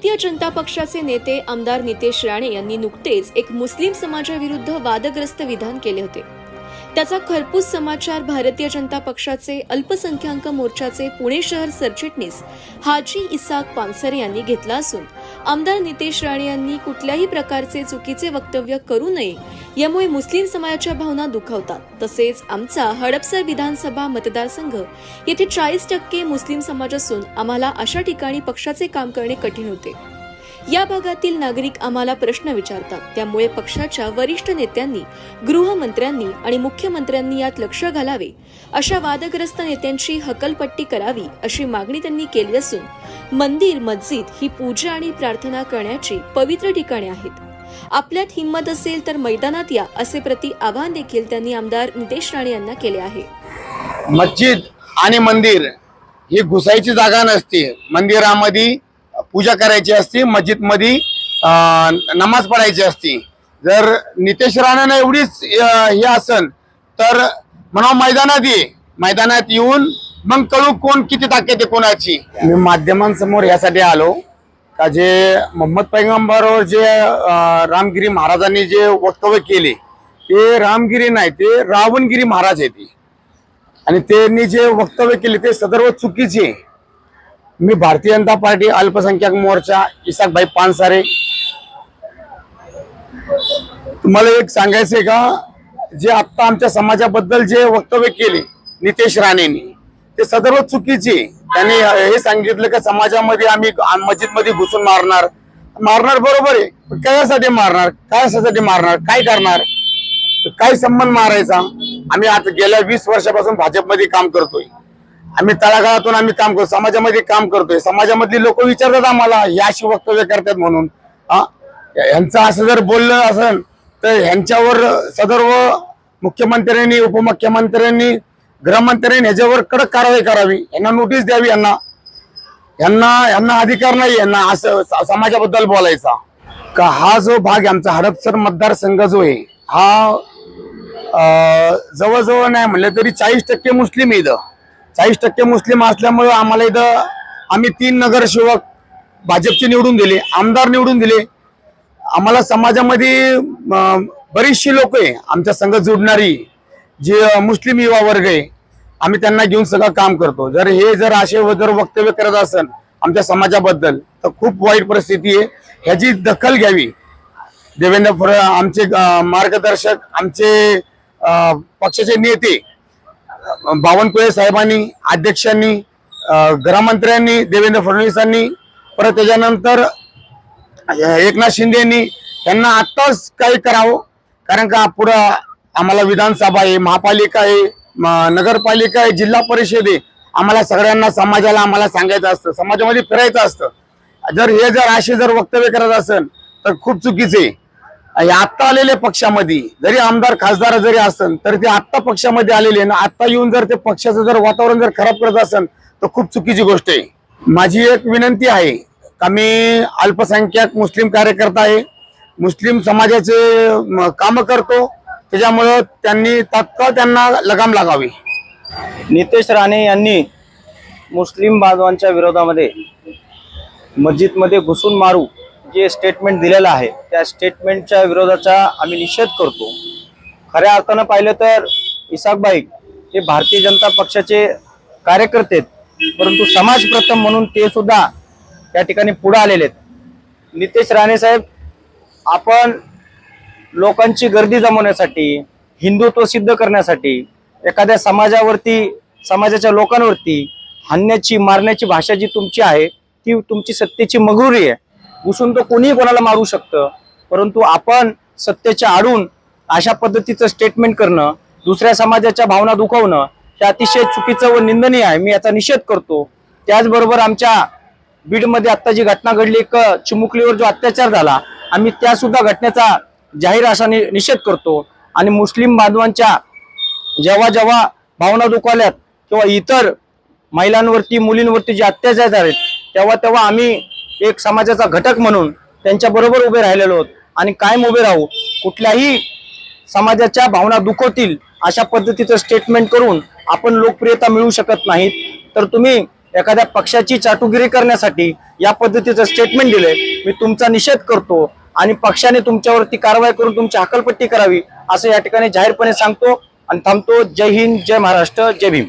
भारतीय जनता पक्षाचे नेते आमदार नितेश राणे यांनी नुकतेच एक मुस्लिम समाजाविरुद्ध वादग्रस्त विधान केले होते. त्याचा खरपूस समाचार भारतीय जनता पक्षाचे अल्पसंख्याक मोर्चाचे पुणे शहर सरचिटणीस हाजी इसाक पानसरे यांनी घेतला असून आमदार नितेश राणे यांनी कुठल्याही प्रकारचे चुकीचे वक्तव्य करू नये यामुळे मुस्लिम समाजाच्या भावना दुखावतात. तसेच आमचा हडपसर विधानसभा मतदारसंघ येथे चाळीस टक्के मुस्लिम समाज असून आम्हाला अशा ठिकाणी पक्षाचे काम करणे कठीण होते. या भागातील नागरिक आम्हाला प्रश्न विचारतात. त्यामुळे पक्षाच्या वरिष्ठ नेत्यांनी गृहमंत्र्यांनी आणि मुख्यमंत्र्यांनी यात लक्ष घालावे. अशा वादग्रस्त नेत्यांची हकलपट्टी करावी अशी मागणी त्यांनी केली असून मंदिर मस्जिद ही पूजा आणि प्रार्थना करण्याची पवित्र ठिकाणे आहेत. आपल्यात हिंमत असेल तर मैदानात या असे प्रति आवाहन देखील त्यांनी आमदार नितेश राणे यांना केले आहे. मस्जिद आणि मंदिर ही घुसायची जागा नसते. मंदिरामध्ये पूजा करायची असती मस्जिदमध्ये नमाज पडायची असती. जर नितेश राणेनं एवढीच हे असन तर म्हणा मैदानात ये. मैदानात येऊन मग कळू कोण किती ताकद आहे कोणाची. मी माध्यमांसमोर यासाठी आलो. का जे मोहम्मद पैगंबरवर जे रामगिरी महाराजांनी जे वक्तव्य केले ते रामगिरी नाही ते रावणगिरी महाराज आहे ते. आणि त्यांनी जे वक्तव्य केले ते सदर्व चुकीचे आहे. मी भारतीय जनता पार्टी अल्पसंख्याक मोर्चा इसाकभाई पानसारे. तुम्हाला एक सांगायचंय का? जे आता आमच्या समाजाबद्दल जे वक्तव्य केले नितेश राणेंनी ते सदर्व चुकीचे त्यांनी हे सांगितलं का समाजामध्ये आम्ही मस्जिदमध्ये घुसून मारणार. मारणार बरोबर आहे पण कशासाठी मारणार? कशासाठी मारणार? काय करणार? काय संबंध मारायचा? आम्ही आता गेल्या वीस वर्षापासून भाजपमध्ये काम करतोय. आम्ही तळागाळातून आम्ही काम करतो समाजामध्ये काम करतोय. समाजामधली लोक विचारतात आम्हाला या अशी वक्तव्य करतात म्हणून. हा? यांचं असं जर बोललं असेल तर ह्यांच्यावर सदर्व मुख्यमंत्र्यांनी उपमुख्यमंत्र्यांनी गृहमंत्र्यांनी ह्याच्यावर कडक कारवाई करावी. यांना नोटीस द्यावी यांना. यांना यांना अधिकार नाही यांना असं समाजाबद्दल बोलायचा. का हा जो भाग आमचा हडपसर मतदारसंघ जो आहे हा जवळजवळ नाही म्हणलं तरी चाळीस टक्के मुस्लिम आहे इथं. चाळीस टक्के मुस्लिम असल्यामुळे आम्हाला इथं आम्ही तीन नगरसेवक भाजपचे निवडून दिले आमदार निवडून दिले. आम्हाला समाजामध्ये बरीचशी लोक आहे आमच्या संघ जोडणारी जे मुस्लिम युवा वर्ग आहे आम्ही त्यांना घेऊन सगळं काम करतो. जर हे जर असे जर वक्तव्य करत असेल आमच्या समाजाबद्दल तर खूप वाईट परिस्थिती आहे. ह्याची दखल घ्यावी. देवेंद्र फड आमचे मार्गदर्शक आमचे पक्षाचे नेते बावनकुळे साहेबांनी अध्यक्षांनी गृहमंत्र्यांनी देवेंद्र फडणवीसांनी परत त्याच्यानंतर एकनाथ शिंदेनी त्यांना आत्ताच काही करावं. कारण का पुढं आम्हाला विधानसभा आहे महापालिका आहे नगरपालिका आहे जिल्हा परिषद आहे. आम्हाला सगळ्यांना समाजाला आम्हाला सांगायचं असतं. समाजामध्ये फिरायचं असतं. जर हे जर असे जर वक्तव्य करत असेल तर खूप चुकीचे आहे. आत्ता आलेले पक्षामध्ये जरी आमदार खासदार जरी असन तर ते आत्ता पक्षामध्ये आलेले ना आत्ता येऊन जर ते पक्षाचं जर वातावरण जर खराब करत असेल तर खूप चुकीची गोष्ट आहे. माझी एक विनंती आहे का मी अल्पसंख्याक मुस्लिम कार्यकर्ता आहे मुस्लिम समाजाचे कामं करतो त्याच्यामुळं त्यांनी तात्काळ त्यांना लगाम लागावी. नितेश राणे यांनी मुस्लिम बांधवांच्या विरोधामध्ये मस्जिदमध्ये घुसून मारू जे स्टेटमेंट दिलेलं आहे त्या स्टेटमेंटच्या विरोधाचा आम्ही निषेध करतो. खऱ्या अर्थानं पाहिलं तर इसाकबाई हे भारतीय जनता पक्षाचे कार्यकर्ते आहेत परंतु समाजप्रथम म्हणून ते सुद्धा त्या ठिकाणी पुढे आलेले आहेत. नितेश राणे साहेब आपण लोकांची गर्दी जमवण्यासाठी हिंदुत्व सिद्ध करण्यासाठी एखाद्या समाजावरती समाजाच्या लोकांवरती हाणण्याची मारण्याची भाषा जी तुमची आहे ती तुमची सत्तेची मगुरी आहे. घुसून तो कोणीही कोणाला मारू शकतं. परंतु आपण सत्तेच्या आडून अशा पद्धतीचं स्टेटमेंट करणं दुसऱ्या समाजाच्या भावना दुखवणं हे अतिशय चुकीचं व निंदनीय आहे. मी याचा निषेध करतो. त्याचबरोबर आमच्या बीडमध्ये आत्ता जी घटना घडली एक चिमुकलीवर जो अत्याचार झाला आम्ही त्या सुद्धा घटनेचा जाहीर असा निषेध करतो. आणि मुस्लिम बांधवांच्या जेव्हा जेव्हा भावना दुखावल्यात किंवा इतर महिलांवरती मुलींवरती जे अत्याचार झालेत तेव्हा तेव्हा आम्ही एक समाजाचा घटक म्हणून त्यांच्याबरोबर उभे राहिलेलो आहोत. आणि कायम उभे राहू. कुठल्याही समाजाच्या भावना दुखवतील अशा पद्धतीचं स्टेटमेंट करून आपण लोकप्रियता मिळवू शकत नाहीत. तर तुम्ही एखाद्या पक्षाची चाटुगिरी करण्यासाठी या पद्धतीचं स्टेटमेंट दिले मी तुमचा निषेध करतो आणि पक्षाने तुमच्यावरती कारवाई करून तुमची हकलपट्टी करावी असं या ठिकाणी जाहीरपणे सांगतो. आणि थांबतो. जय हिंद जय महाराष्ट्र जय भीम.